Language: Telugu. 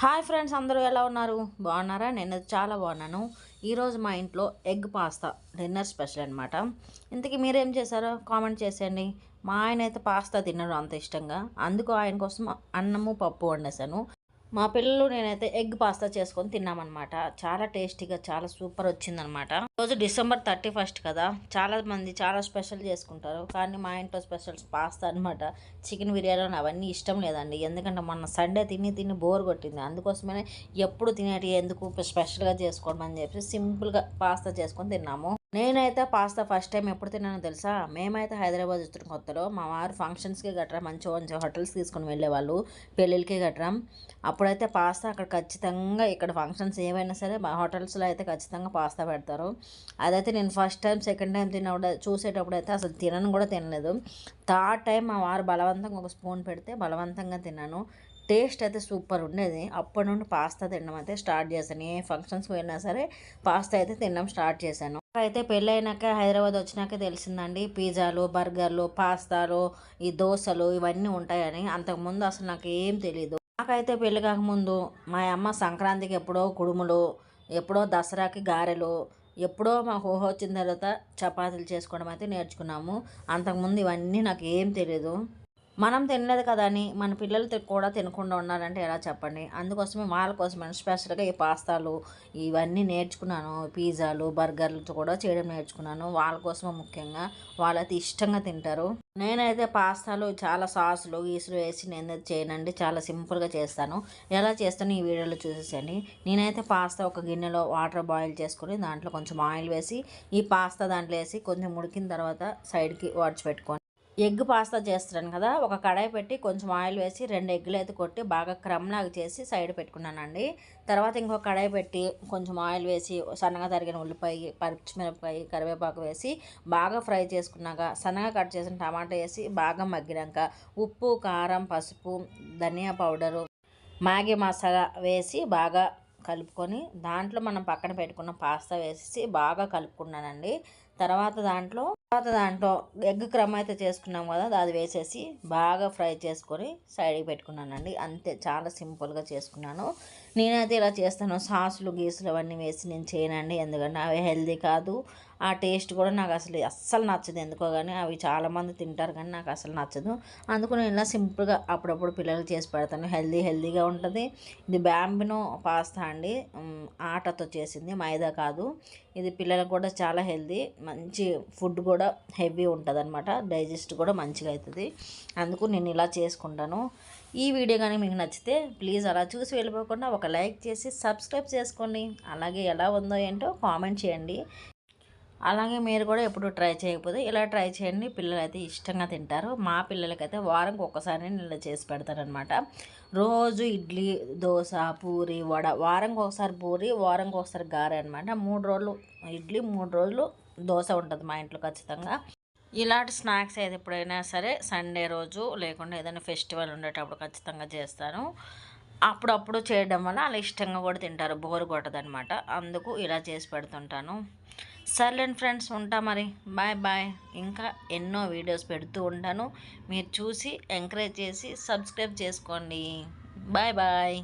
హాయ్ ఫ్రెండ్స్ అందరూ ఎలా ఉన్నారు? బాగున్నారా? నేను చాలా బాగున్నాను. ఈరోజు మా ఇంట్లో ఎగ్ పాస్తా డిన్నర్ స్పెషల్ అనమాట ఇంతకీ మీరేం చేశారో కామెంట్ చేసేయండి. మా ఆయన అయితే పాస్తా తినరు అంత ఇష్టంగా అందుకు ఆయన కోసం అన్నము పప్పు వండేసాను మా పిల్లలు నేనైతే ఎగ్ పాస్తా చేసుకొని తిన్నామన్నమాట. చాలా టేస్టీగా చాలా సూపర్ వచ్చిందనమాట రోజు డిసెంబర్ థర్టీ ఫస్ట్ కదా. చాలా మంది చాలా స్పెషల్ చేసుకుంటారు. కానీ మా ఇంట్లో స్పెషల్స్ పాస్తా అనమాట చికెన్ బిర్యానీ అవన్నీ ఇష్టం లేదండి. ఎందుకంటే మొన్న సండే తిని తిని బోర్ కొట్టింది. అందుకోసమే ఎప్పుడు తినేటి ఎందుకు స్పెషల్గా చేసుకోవడం అని చెప్పి సింపుల్గా పాస్తా చేసుకొని తిన్నాము. నేనైతే పాస్తా ఫస్ట్ టైం ఎప్పుడు తిన్నానో తెలుసా? మేమైతే హైదరాబాద్ వచ్చిన కొత్తలో మా వారు ఫంక్షన్స్కి గట్రా మంచి మంచి హోటల్స్ తీసుకుని వెళ్ళేవాళ్ళు పెళ్ళిళ్ళకి గట్రా. అప్పుడైతే పాస్తా అక్కడ ఖచ్చితంగా ఇక్కడ ఫంక్షన్స్ ఏవైనా సరే మా హోటల్స్లో అయితే ఖచ్చితంగా పాస్తా పెడతారు. అదైతే నేను ఫస్ట్ టైం సెకండ్ టైం తిన్నప్పుడు చూసేటప్పుడు అయితే అసలు తినను కూడా తినలేదు. థర్డ్ టైం మా వారు బలవంతంగా ఒక స్పూన్ పెడితే బలవంతంగా తిన్నాను. టేస్ట్ అయితే సూపర్ ఉండేది. అప్పటి నుండి పాస్తా తినడం అయితే స్టార్ట్ చేశాను. ఏ ఫంక్షన్స్కి వెళ్ళినా సరే పాస్తా అయితే తినడం స్టార్ట్ చేశాను. అయితే పెళ్ళైనాక హైదరాబాద్ వచ్చినాక తెలిసిందండి. పిజ్జాలు బర్గర్లు పాస్తాలు ఈ దోశలు ఇవన్నీ ఉంటాయని. అంతకుముందు అసలు నాకు ఏం తెలియదు నాకైతే పెళ్ళి కాకముందు మా అమ్మ సంక్రాంతికి ఎప్పుడో కుడుములు ఎప్పుడో దసరాకి గారెలు ఎప్పుడో మా హోహ వచ్చిన తర్వాత చపాతీలు చేసుకోవడం అయితే నేర్చుకున్నాము. అంతకుముందు ఇవన్నీ నాకు ఏం తెలియదు మనం తినలేదు కదా అని మన పిల్లలు కూడా తినకుండా ఉన్నారంటే ఎలా చెప్పండి? అందుకోసమే వాళ్ళ కోసమే స్పెషల్గా ఈ పాస్తాలు ఇవన్నీ నేర్చుకున్నాను. పిజ్జాలు బర్గర్లు కూడా చేయడం నేర్చుకున్నాను. వాళ్ళ కోసమే ముఖ్యంగా వాళ్ళైతే ఇష్టంగా తింటారు. నేనైతే పాస్తాలు చాలా సాసులు గీసులు వేసి నేను చేయనండి. చాలా సింపుల్గా చేస్తాను. ఎలా చేస్తాను ఈ వీడియోలో చూసేసండి నేనైతే పాస్తా ఒక గిన్నెలో వాటర్ బాయిల్ చేసుకొని దాంట్లో కొంచెం ఆయిల్ వేసి ఈ పాస్తా దాంట్లో వేసి కొంచెం ఉడికిన తర్వాత సైడ్కి వాడ్చి పెట్టుకొని. ఎగ్ పాస్తా చేస్తున్నాను కదా ఒక కడాయి పెట్టి కొంచెం ఆయిల్ వేసి రెండు ఎగ్గులు అయితే కొట్టి బాగా క్రమ్లాగా చేసి సైడ్ పెట్టుకున్నానండి. తర్వాత ఇంకో కడాయి పెట్టి కొంచెం ఆయిల్ వేసి సన్నగా తరిగిన ఉల్లిపాయ పచ్చిమిరపకాయ కరివేపాకు వేసి బాగా ఫ్రై చేసుకున్నాక సన్నగా కట్ చేసిన టమాటా వేసి బాగా మగ్గినాక ఉప్పు కారం పసుపు ధనియా పౌడరు మ్యాగీ మసాలా వేసి బాగా కలుపుకొని దాంట్లో మనం పక్కన పెట్టుకున్న పాస్తా వేసి బాగా కలుపుకున్నానండి. తర్వాత దాంట్లో తర్వాత దాంట్లో ఎగ్ క్రమ్ అయితే చేసుకున్నాం కదా అది వేసేసి బాగా ఫ్రై చేసుకొని సైడ్కి పెట్టుకున్నానండి. అంతే చాలా సింపుల్గా చేసుకున్నాను. నేనైతే ఇలా చేస్తాను. సాసులు గీసులు అవన్నీ వేసి నేను చేయనండి. ఎందుకంటే అవి హెల్దీ కాదు. ఆ టేస్ట్ కూడా నాకు అసలు అస్సలు నచ్చదు. ఎందుకో కానీ అవి చాలామంది తింటారు కానీ నాకు అసలు నచ్చదు. అందుకు నేను ఇలా సింపుల్గా అప్పుడప్పుడు పిల్లలు చేసి పెడతాను. హెల్దీ హెల్దీగా ఉంటుంది. ఇది బ్యాంబినో పాస్తా అండి. ఆటతో చేసింది. మైదా కాదు. ఇది పిల్లలకు కూడా చాలా హెల్దీ మంచి ఫుడ్ కూడా హెవీ ఉంటుంది అనమాట డైజెస్ట్ కూడా మంచిగా అవుతుంది అందుకు నేను ఇలా చేసుకుంటాను. ఈ వీడియో కానీ మీకు నచ్చితే ప్లీజ్ అలా చూసి వెళ్ళిపోకుండా ఒక లైక్ చేసి సబ్స్క్రైబ్ చేసుకోండి. అలాగే ఎలా ఉందో ఏంటో కామెంట్ చేయండి. అలాగే మీరు కూడా ఎప్పుడు ట్రై చేయకపోతే ఇలా ట్రై చేయండి. పిల్లలు అయితే ఇష్టంగా తింటారు. మా పిల్లలకైతే వారంకి ఒక్కసారి నేను చేసి పెడతారనమాట రోజు ఇడ్లీ దోశ పూరి వడ వారంకి ఒకసారి పూరి వారంకి ఒకసారి గారె అనమాట మూడు రోజులు ఇడ్లీ మూడు రోజులు దోశ ఉంటుంది మా ఇంట్లో ఖచ్చితంగా. ఇలాంటి స్నాక్స్ అయితే ఎప్పుడైనా సరే సండే రోజు లేకుండా ఏదైనా ఫెస్టివల్ ఉండేటప్పుడు ఖచ్చితంగా చేస్తాను. అప్పుడప్పుడు చేయడం వల్ల అలా ఇష్టంగా కూడా తింటారు. బోరు కొట్టదనమాట అందుకు ఇలా చేసి పెడుతుంటాను. సర్లేండి ఫ్రెండ్స్ ఉంటా మరి. Bye bye. ఇంకా ఎన్నో వీడియోస్ పెడుతూ ఉంటాను. మీరు చూసి ఎంకరేజ్ చేసి సబ్స్క్రైబ్ చేసుకోండి. Bye bye.